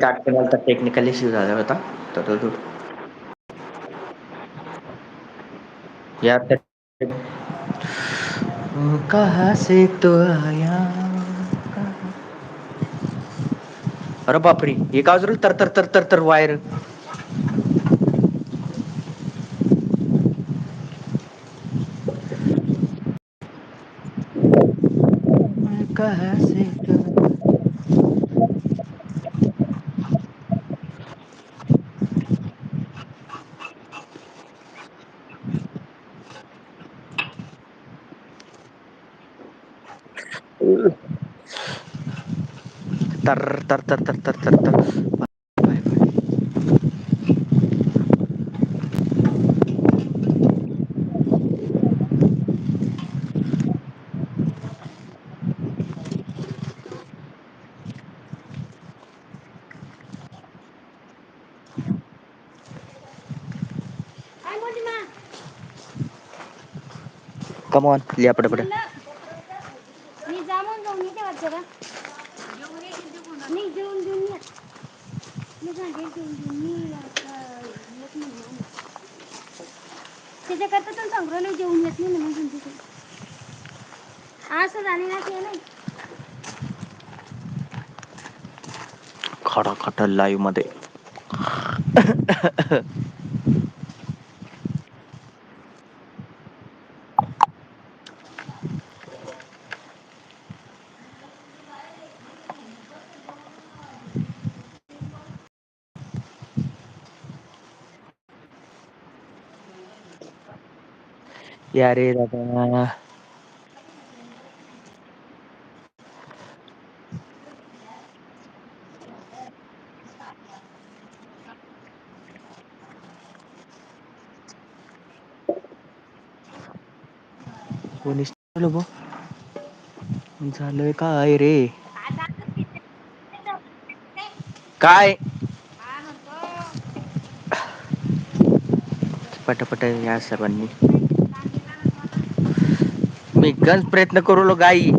तर technical issue झाला होता. तर तो या कहा से तो आया? अरे बापरे हे काय तर तर तर तर तर वायर तर तर तर तर तर तर तर कमॉन लिया पटापट मी जामून जाऊन येते मी घेऊन ये. मी सांगते जेवून घेऊन मी आता येत नाही त्याच्याकरता तर सांगू राहिलो जेवून येत नाही म्हणून सांगते ते. असं झाले ना ते नाही. खडाखट लाईव्हमध्ये. या रे दादा कोणीच झालंय काय रे काय पटापट या सर्वांनी मी गंज प्रयत्न करू गाई.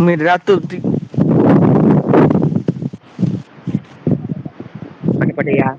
मी रातो ती पटापट या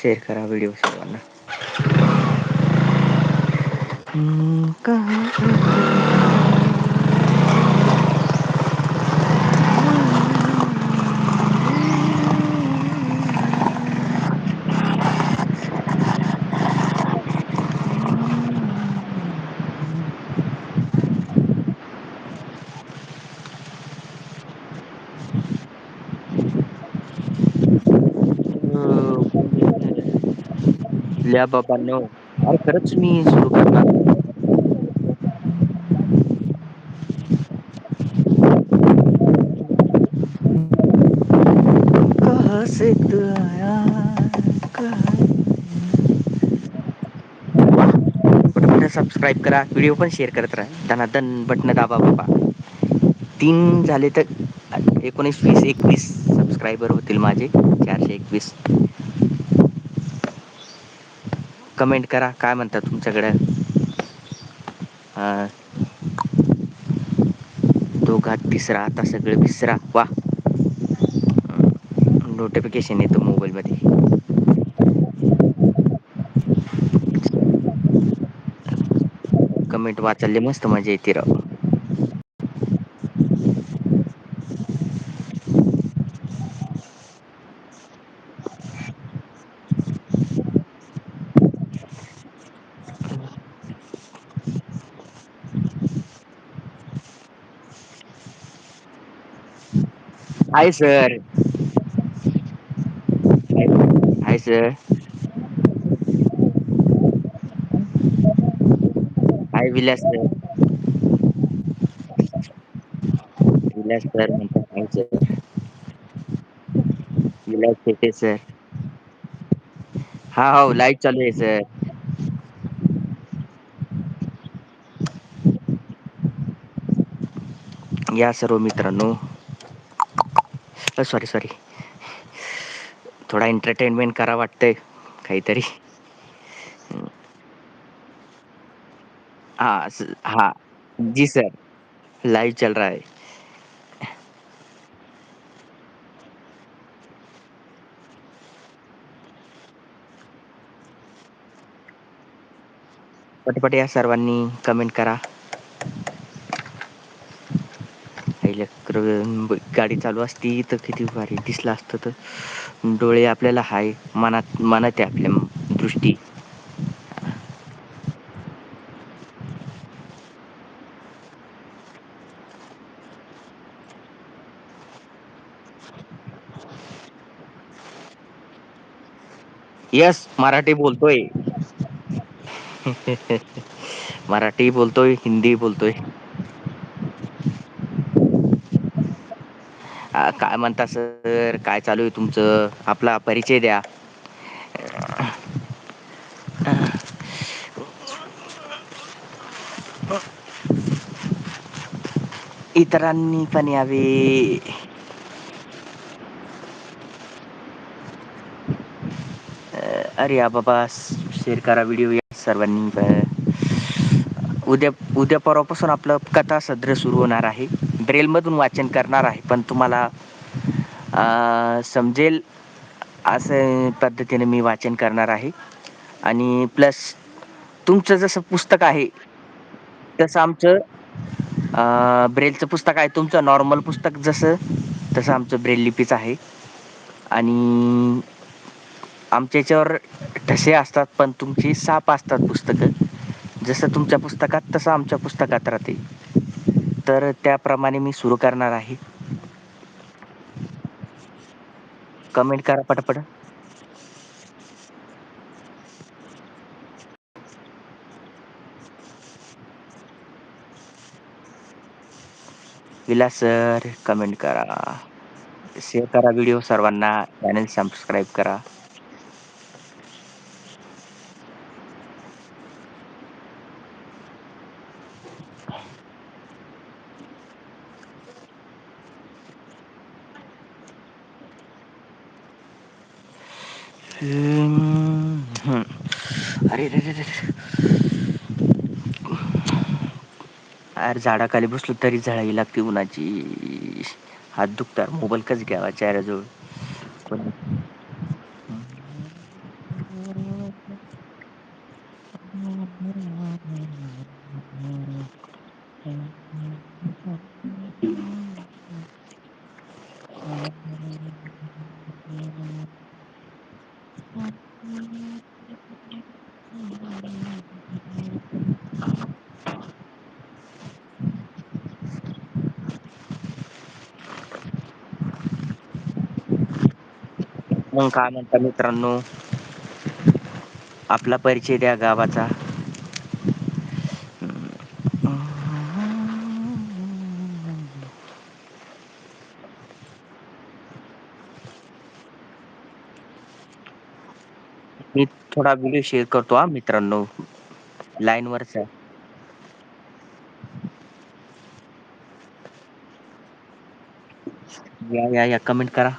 शेअर करा व्हिडिओ सर्वांना. लिया बाबांनो अरे खरंच मी सुरू करणार कहाँ से तू आया कहाँ पटापट सबस्क्राईब करा व्हिडिओ पण शेअर करत राहा. धनाधन बटन दाबा बाबा. तीन झाले तर एकोणीस वीस एकवीस सबस्क्रायबर होतील माझे. चारशे एकवीस. कमेंट करा. काय म्हणतात तुमच्याकडे? दोघा तिसरा आता सगळं विसरा वा. नोटिफिकेशन येतो मोबाईलमध्ये कमेंट वाचायला मस्त मजा येते राव. Hi sir hi sir hi Vilas sir Vilas sir म्हणतात hi sir Vilas Shete sir हा हो लाइट चालू आहे सर या सर्व मित्रांनो सॉरी सॉरी थोडा एंटरटेनमेंट करा वाटतंय काहीतरी. हा हा. जी सर लाईव्ह चल रहा है. पटपट या सर्वांनी कमेंट करा. गाडी चालू असती तर किती भारी दिसलं असतं तर. डोळे आपल्याला हाय मनात मनात आहे आपल्या दृष्टी. येस मराठी बोलतोय. मराठी बोलतोय हिंदी बोलतोय. काय म्हणता सर? काय चालू आहे तुमचं? आपला परिचय द्या. इतरांनी पण यावे. अरे बाबा शेअर करा व्हिडिओ या सर्वांनी पण. उद्या उद्या परवापासून आपलं कथा सद्र सुरू होणार आहे. ब्रेलमधून वाचन करणार आहे पण तुम्हाला समजेल असं पद्धतीने मी वाचन करणार आहे. आणि प्लस तुमचं जसं पुस्तक आहे तसं आमचं ब्रेलचं पुस्तक आहे. तुमचं नॉर्मल पुस्तक जसं तसं आमचं ब्रेल लिपीच आहे. आणि आमच्या याच्यावर ठसे असतात पण तुमची साप असतात पुस्तकं. जसं तुमच्या पुस्तकात तसं आमच्या पुस्तकात राहते. तर त्याप्रमाणे मी सुरू करणार आहे. कमेंट करा पटापट. विला सर कमेंट करा. शेअर करा व्हिडिओ सर्वांना. चॅनल सबस्क्राईब करा. अरे रे रे रे अरे झाडाखाली बसलो तरी झळावी लागते उन्हाची. हात दुखतात. मोबाईल कच घ्यावा? चेहऱ्याजवळ. मग काय म्हणता मित्रांनो? आपला परिचय द्या गावाचा. मी थोडा व्हिडिओ शेअर करतो हा मित्रांनो. लाईनवरचा या या या कमेंट करा.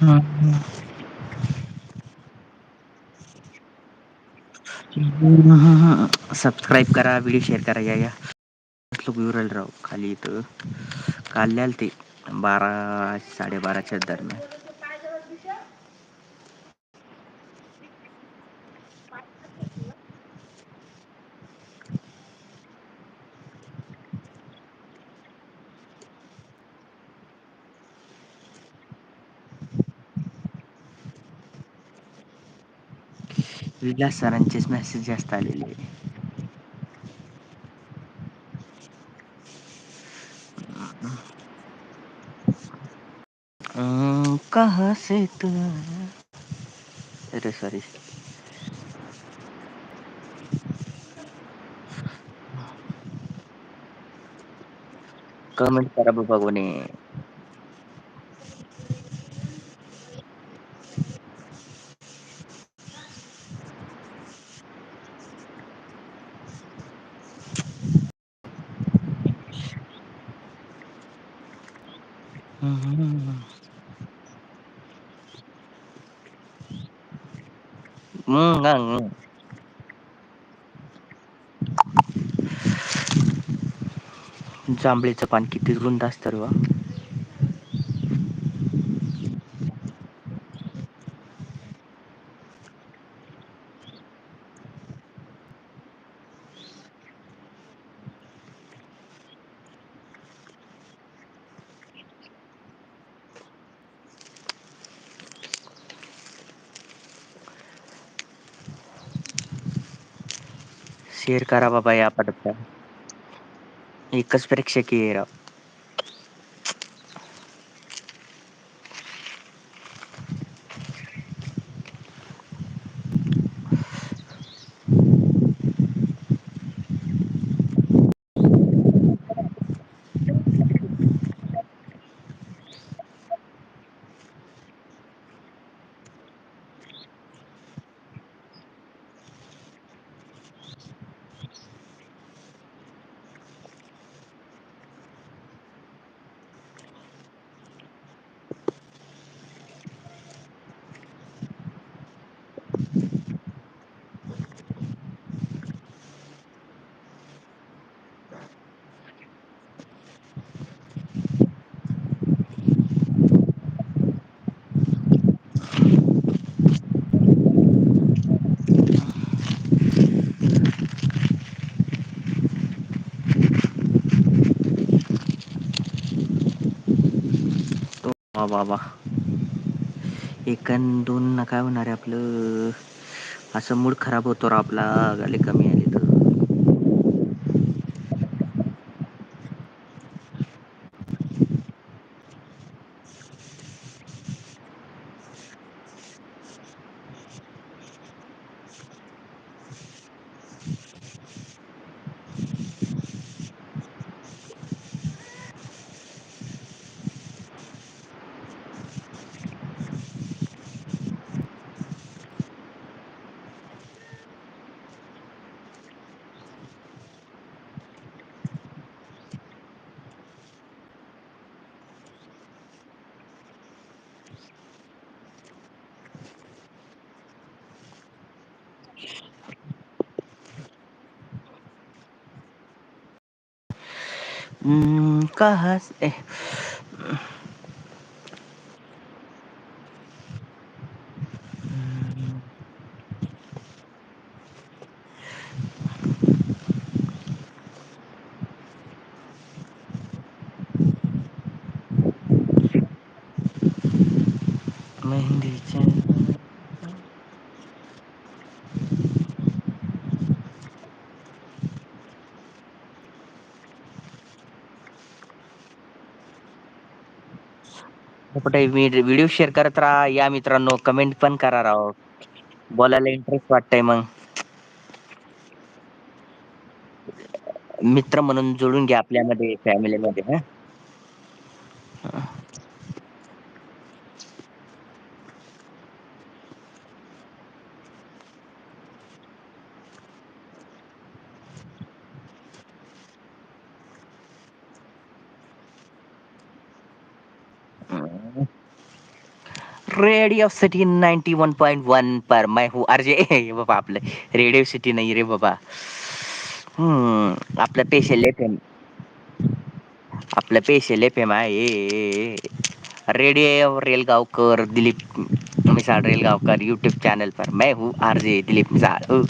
हम्म. सबस्क्राईब करा व्हिडिओ शेअर करा या या लोक येऊ राव खाली इथ काल आलते बारा साडेबाराच्या दरम्यान विलास सरांचेच मेसेज जास्त आलेले अं, कहा से तू अरे सॉरी कमेंट करा बाबा कोणी जांभळीचं पान किती रुंद असतं रे शेअर करा बाबा या पडत्या एकच प्रेक्षकीय राव. वा वा वा. एक दोन न काय होणार आहे आपलं? असं मूड खराब होतो रा आपला गाले कमी. mm, cajas. Eh. कुठे मी व्हिडिओ शेअर करत राहा. या मित्रांनो कमेंट पण करा राव. बोलायला इंटरेस्ट वाटतंय मग. मित्र म्हणून जोडून घ्या आपल्यामध्ये फॅमिलीमध्ये हा? Radio city ninety one point one पर मैं हूँ अरजे बाबा आपलं रेडिओ सिटी नाही रे बाबा। आपलं पेशल एफ़ एम आपलं पेशल एफ़ एम आहे radio Relgaonkar Dilip Misal, Relgaonkar YouTube channel पर मैं हूँ आरजे दिलीप हू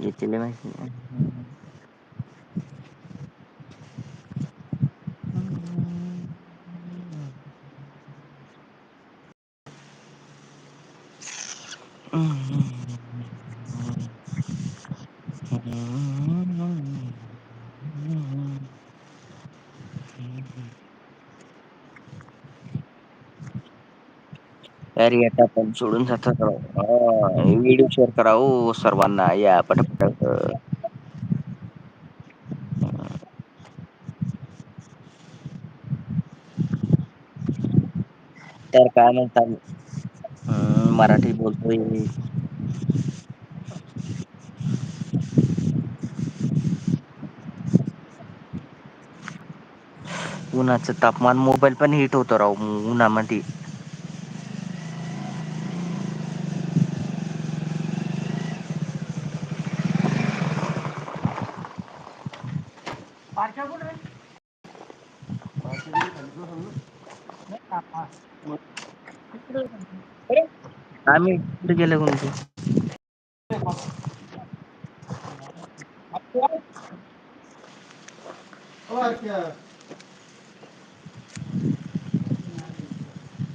言ってますね。अरे आता पण सोडून जातात व्हिडिओ शेअर करा हो सर्वांना. या पटापट. तर काय म्हणतात हम्म, मराठी बोलतोय. उन्हाचं तापमान मोबाईल पण हिट होतो राव उन्हामध्ये. आम्ही कुठे गेले कोणते?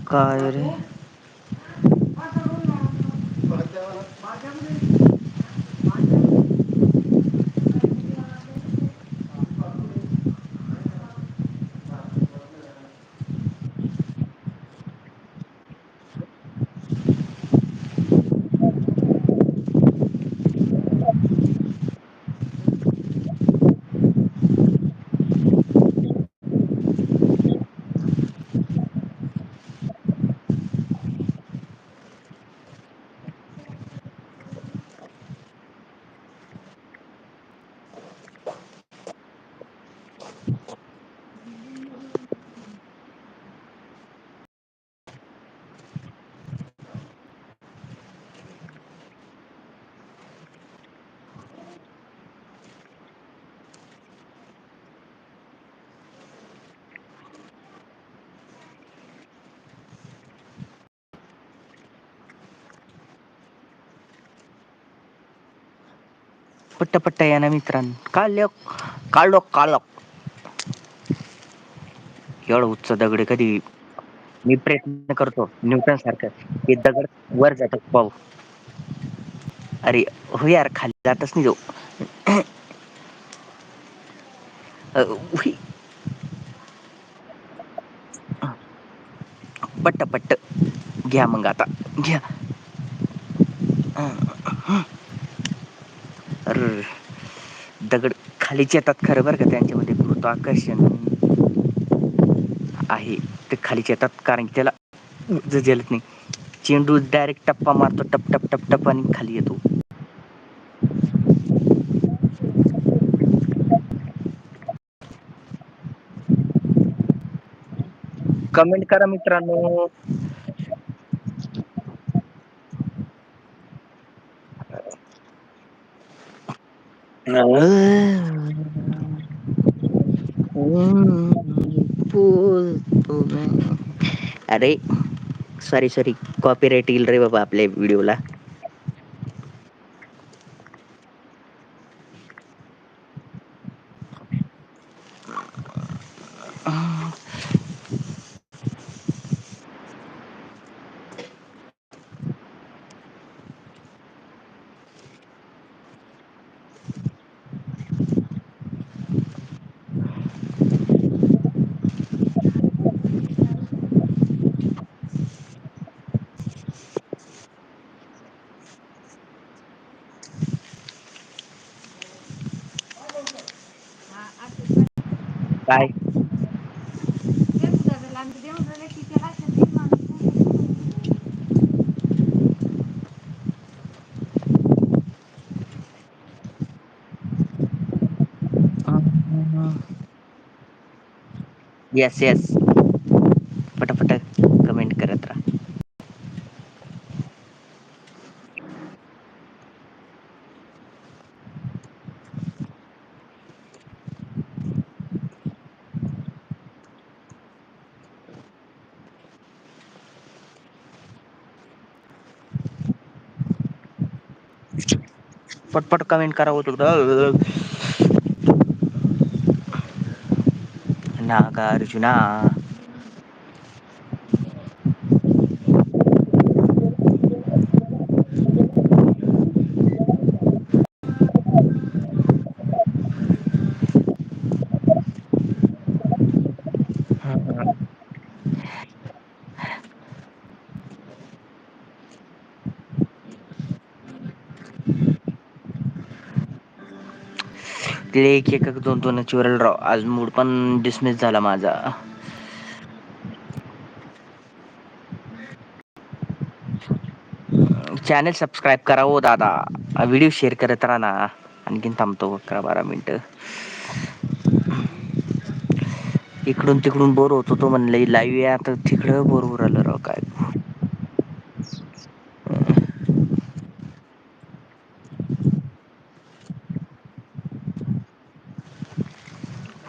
काय रे? पट्ट पट्ट या ना मित्रांनो. काल काढलो काढलो एवढं उच्च दगड कधी मी प्रयत्न करतो न्यूटन सारखं. ते दगड वर जातो पाहू. अरे हो यार खाली जातच नाही जाऊ पट्ट पट्ट घ्या मग आता. घ्या. दगड खालीच येतात खरं बर का त्यांच्यामध्ये गुरुत्वाकर्षण आहे. ते खालीच येतात कारण की त्याला झेलत नाही. चेंडू डायरेक्ट टप्पा मारतो टप टप टप टप आणि खाली येतो. कमेंट करा मित्रांनो. अरे सॉरी सॉरी कॉपीराइट येईल रे बाबा आपल्या व्हिडिओला Bye. Ah, yes, yes. पटपट कमेंट करा होत नागार्जुना। ते एक एक दोन दोन उरल राव. आज मूड पण डिसमिस झाला माझा. चॅनल सबस्क्राईब करा हो दादा. व्हिडिओ शेअर करत राहा ना. आणखीन थांबतो अकरा बारा मिनटं इकडून तिकडून बोर होतो तो म्हणलं. लाईव्ह आहे आता तिकडं बोर होऊ राहिलं राव काय.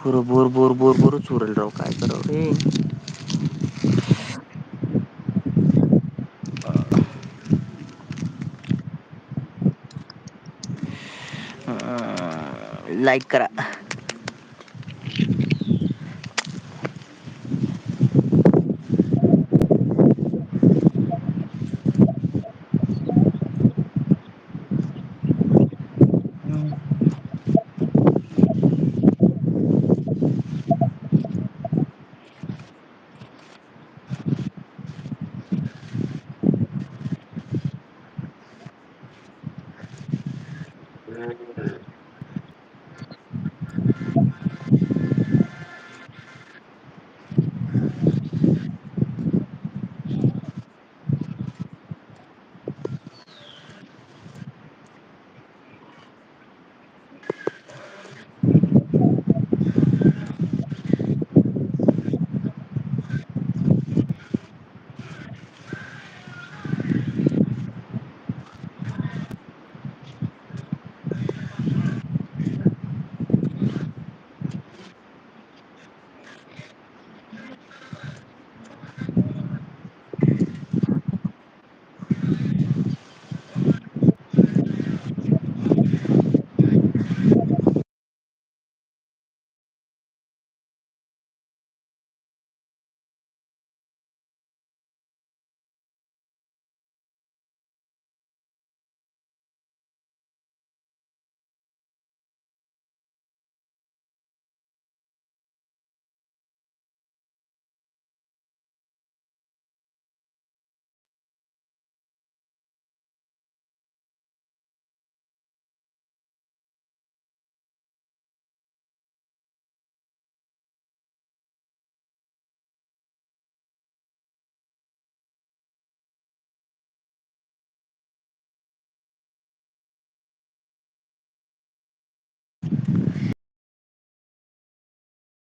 पुरं बोर बोर बोर बोरच होऊ राव काय करावं रे? लाईक करा.